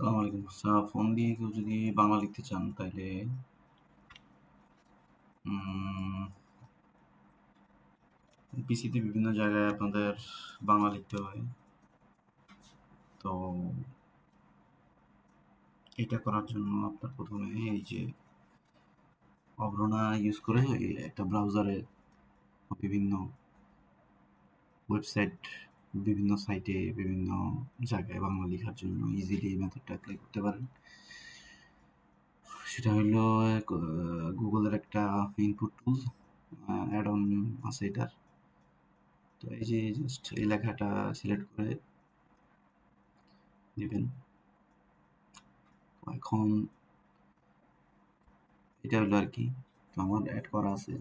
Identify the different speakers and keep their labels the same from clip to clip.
Speaker 1: সালাম আলাইকুম ফোন দিয়ে কেউ যদি বাংলা লিখতে চান তাহলে পিসিতে বিভিন্ন জায়গায় আপনাদের বাংলা লিখতে হয়। তো এটা করার জন্য আপনার প্রথমে এই যে অগ্রণা ইউজ করে একটা ব্রাউজারে বিভিন্ন ওয়েবসাইট বিভিন্ন সাইটে বিভিন্ন জায়গায় বাংলা লেখার জন্য ইজিলি মেথডটা অ্যাপ্লাই করতে পারেন। সেটা হলো গুগলের একটা ইনপুট টুল অ্যাড অন আছে এটার। তো এই যে জাস্ট এই লেখাটা সিলেক্ট করে নেবেন এখন এটা হলো আর কি আমার অ্যাড করা আছে।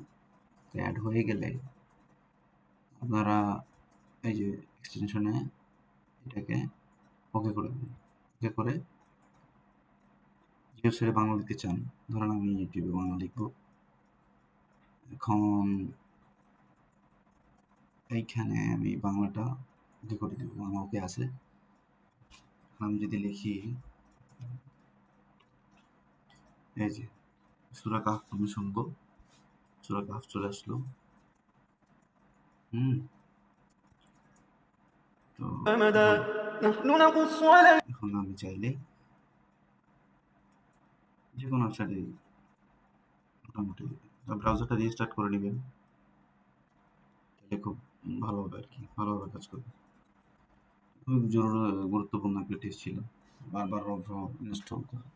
Speaker 1: তো অ্যাড হয়ে গেলে আপনারা এই যে এক্সটেনশনে এটাকে ওকে করে দেবেন ওকে করে যে ওয়েবসাইটে বাংলা লিখতে চান, ধরেন আমি ইউটিউবে বাংলা লিখব। এখন এইখানে আমি বাংলাটা ওকে করে দেবো, বাংলা ওকে আছে। আমি যদি লিখি, এই যে সুরা আমি শুনব। সুরা কাহ চলে আসলো। হুম। এখন আমি চাইলে যে কোনো ওয়েবসাইটে মোটামুটি ব্রাউজারটা রিস্টার্ট করে নেবেন। তাহলে খুব ভালো হবে আর কি ভালোভাবে কাজ করবে খুবই জরুরি, গুরুত্বপূর্ণ একটা টেস্ট ছিল। বারবার অভ্র ইনস্টল করা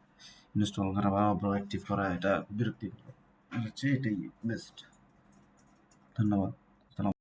Speaker 1: ইনস্টল করা বা অভ্র অ্যাক্টিভ করা, এটা বিরক্তিকর। হচ্ছে এটাই বেস্ট ধন্যবাদ।